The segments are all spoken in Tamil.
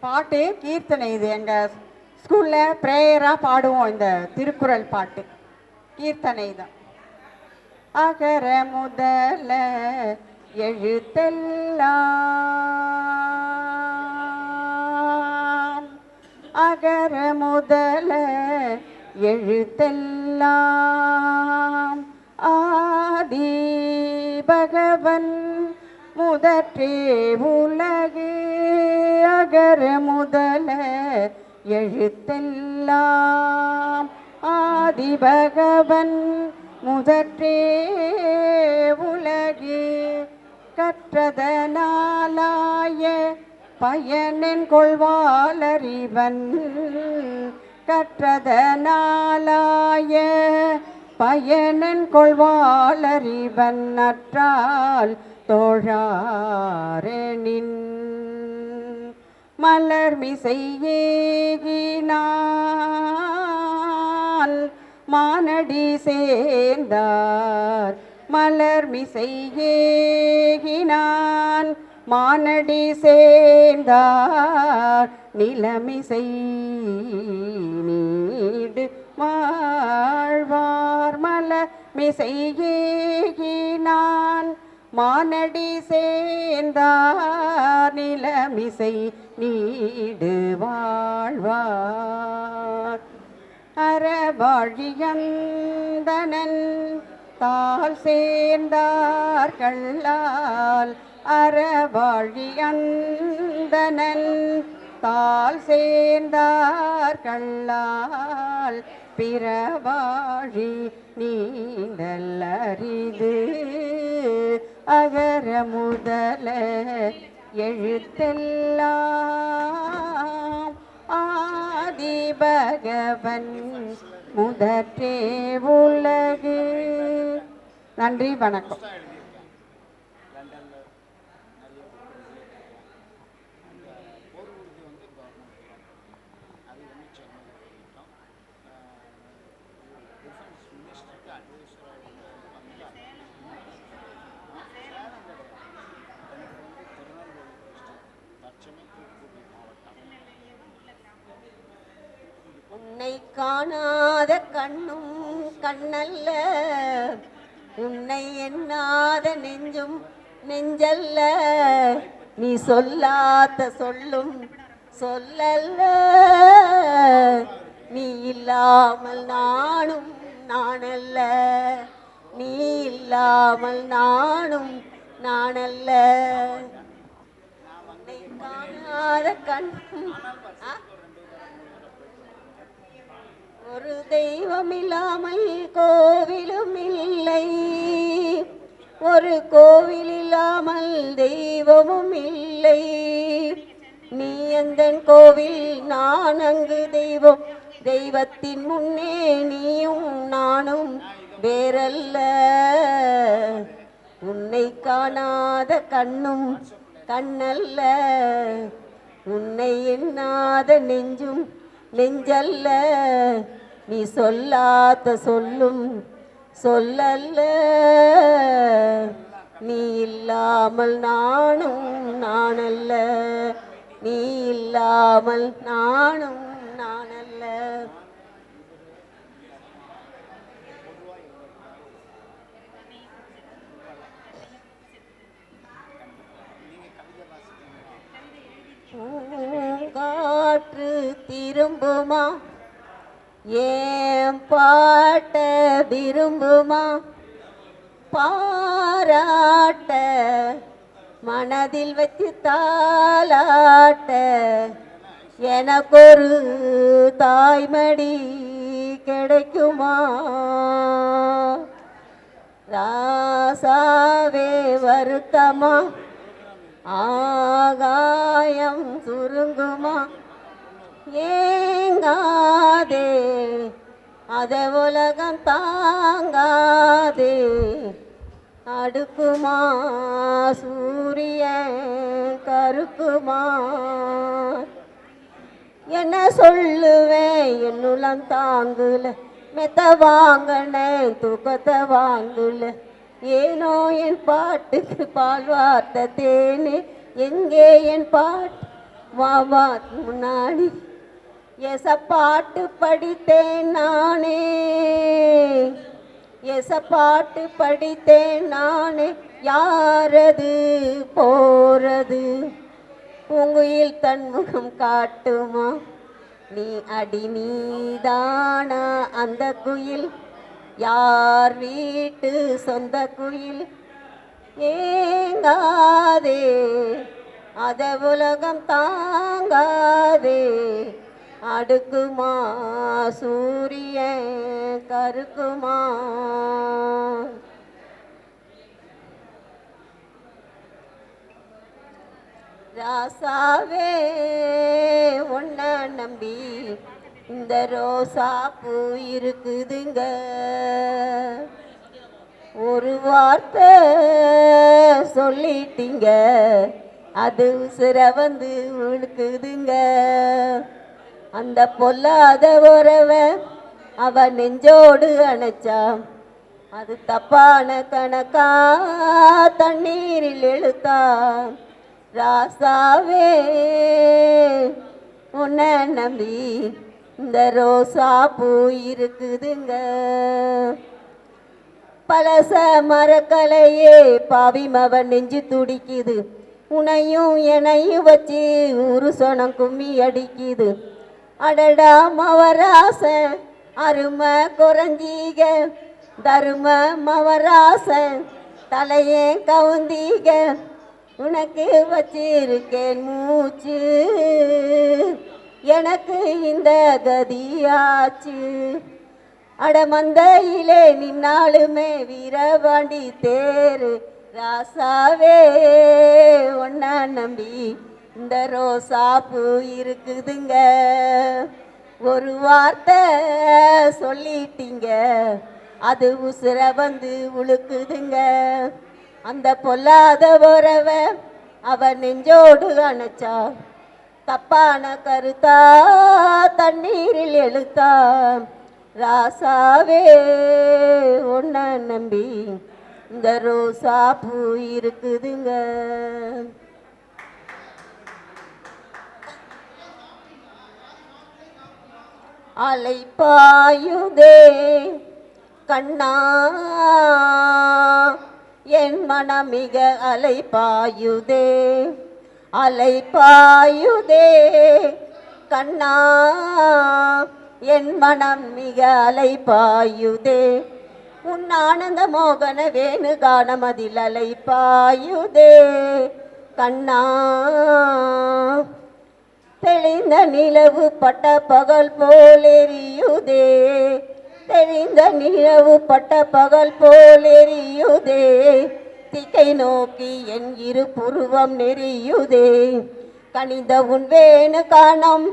பாட்டு கீர்த்தனை. இது எங்கள் ஸ்கூலில் ப்ரேயராக பாடுவோம் இந்த திருக்குறள் பாட்டு. கீர்த்தனை தான். அகர முதல எழுத்தெல்லாம். அகர முதல எழுத்தெல்லாம். ஆதி பகவன் முதற்றே உலகு. அகர முதல எழுத்தெல்லாம். ஆதி பகவன் முதற்றே உலகு. கற்றதனாலாய பயனின் கொள்வாளறிவன். கற்றதனாலாய பயனின் கொள்வாளறிவன். அற்றால் தோழாரெனின் மலர் மிசையேகினான் மானடி சேர்ந்தார். மலர் மிசையேகினான் மானடி சேர்ந்தார். நிலமிசை நீடு வாழ்வார். மலர் மிசையேகினான் மானடி சேர்ந்தார் நிலமிசை நீடு வாழ்வார். அறவாழியந்தனன் தால் சேர்ந்தார் கல்லால். அறவாழியந்தனன் தால் சேர்ந்தார் கல்லால். பிறவாழி நீந்தல் அரிது. அகர முதல எழுத்தெல்லாம். ஆதி பகவன் முதற்றே உலகு. நன்றி வணக்கம் உன்னை காணாத கண்ணும் கண்ணல்ல உன்னை எண்ணாத நெஞ்சும் நெஞ்சல்ல. நீ சொல்லாத சொல்லும் சொல்லல்ல. நீ இல்லாமல் நானும் நானல்ல. நீ இல்லாமல் நானும் நானல்ல. உன்னை காணாத கண்ணும் ஒரு தெய்வம் இல்லாமல் கோவிலும் இல்லை. ஒரு கோவில் இல்லாமல் தெய்வமும் இல்லை. நீ எந்த கோவில் நான் அங்கு தெய்வம். தெய்வத்தின் முன்னே நீயும் நானும் வேறல்ல. உன்னை காணாத கண்ணும் கண்ணல்ல. உன்னை எண்ணாத நெஞ்சும் நெஞ்சல்ல. நீ சொல்லாத சொல்லும் சொல்லல்ல. நீ இல்லாமல் நானும் நானல்ல. நீ இல்லாமல் நானும் நானல்ல. காற்று திரும்புமா? ஏன் பாட்ட விரும்புமா? பாராட்ட மனதில் வச்சு தாளாட்ட எனக்கொரு தாய்மடி கிடைக்குமா? ராசாவே வருத்தமா? ஆகாயம் சுருங்குமா? ஏங்கா அத உலகம் தாங்காதே. அடுக்குமா சூரியன் கருக்குமா? என்ன சொல்லுவேன் என்னுலம் தாங்குல. மெத்த வாங்கினேன் தூக்கத்தை வாங்குல. ஏனோ என் பாட்டுக்கு பால் வார்த்த தேனே. எங்கே என் பாட்டு? வா முன்னாடி. எசப்பாட்டு படித்தேன் நானே. எசப்பாட்டு படித்தேன் நானே. யாரது போறது? உங்குயில் தன்முகம் காட்டுமா? நீ அடி நீதானா அந்த குயில்? யார் வீட்டு சொந்த குயில்? ஏங்காதே. அத உலகம் தாங்காதே. அடுக்குமா? சூரியன் கருக்குமா? ராசாவே உன்னை நம்பி இந்த ரோசா பூ இருக்குதுங்க. ஒரு வார்த்தை சொல்லிட்டீங்க அது சிற வந்து உழுக்குதுங்க. அந்த பொல்லாத உறவ அவ நெஞ்சோடு அணைச்சா அது தப்பான கணக்கா? தண்ணீரில் எழுத்தா ராசாவே உன்னை நம்பி இந்த ரோசா பூ இருக்குதுங்க. பழச மரக்கலையே பாவிமவ நெஞ்சு துடிக்குது. உனையும் எனையும் வச்சு உருசனம் சொனம் கும்மி அடிக்குது. அடடா மவராச அருமை குரங்கீக தரும மவராச தலையே கவுந்தீக உனக்கு வச்சிருக்கேன் மூச்சு எனக்கு இந்த கதியாச்சு. அடமந்தையிலே நின்னாலுமே வீரபாண்டி தேரு ராசாவே ஒன்னா நம்பி இந்த ரோசா இருக்குதுங்க. ஒரு வார்த்தை சொல்லிட்டீங்க. அது உசுர வந்து உழுக்குதுங்க. அந்த பொல்லாத உறவ அவ நெஞ்சோடு அணைச்சா. தப்பான கருத்தா தண்ணீரில் எழுத்தா. ராசாவே உன்னை நம்பி இந்த ரோசா பூ இருக்குதுங்க. அலை பாயுதே கண்ணா என் மனமிக மிக அலை பாயுதே அலை பாயுதே கண்ணா என் மனம் மிக அலை பாயுதே உன் ஆனந்த மோகன வேணு காணமதில் அலை பாயுதே கண்ணா தெளிந்த நிலவு பட்ட பகல் போலெரியுதே தெளிந்த நிலவு பட்ட பகல் போலெரியுதே திக்கை நோக்கி என் இரு புருவம் நெறியுதே. கனிந்த உன் வேணு காணம்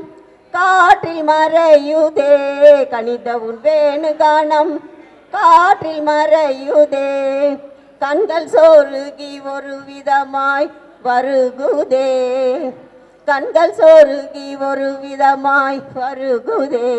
காற்றில் மறையுதே. கனிந்த உன் வேணு காணம் காற்றில் மறையுதே. கண்கள் சோருகி ஒரு விதமாய் வருகுதே. கண்கள் சொருகி ஒரு விதமாய் வருகுதே.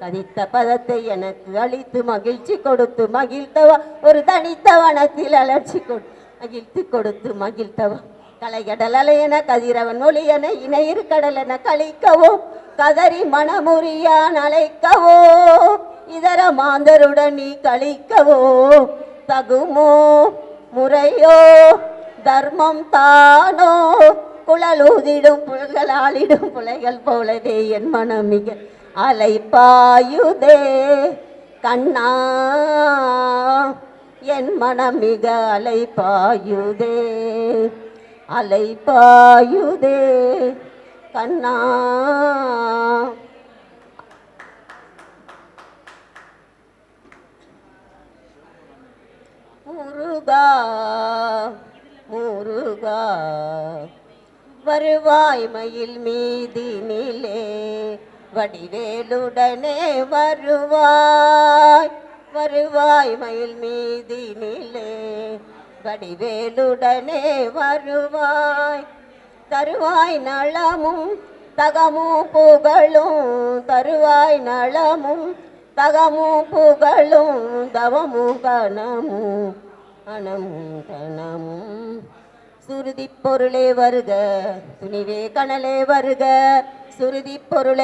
கதித்த பதத்தை எனக்கு அழித்து மகிழ்ச்சி கொடுத்து மகிழ்த்தவா. ஒரு தனித்த வனத்தில் அலட்சி கொடு மகிழ்த்து கொடுத்து மகிழ்த்தவா. கலைகடல் அலையென கதிரவன் ஒளியென இணையிரு கடலென கழிக்கவோ. கதறி மனமுறியான் அழைக்கவோ. இதர மாந்தருடன் நீ கழிக்கவோ. தகுமோ முறையோ தர்மம் தானோ. குழலூதிடும் புல்களாலிடும் புலைகள் போலவே என் மனமிக அலை அலைப்பாயுதே. கண்ணா என் மனம் மிக அலைப்பாயுதே. அலைப்பாயுதே கண்ணா. முருகா வருவாய் மயில் மீதினிலே வடிவேலுடனே வருவாய். வருவாய் மயில் மீதினிலே வடிவேலுடனே வருவாய். தருவாய் நலமும் தகமும் புகழும். தருவாய் நலமும் தகமும் புகழும். தவமும் கணமும் அணமும் கணமும் சுருதி பொருளே வருக. துணிவே கனலே வருக. சுருதி பொருளே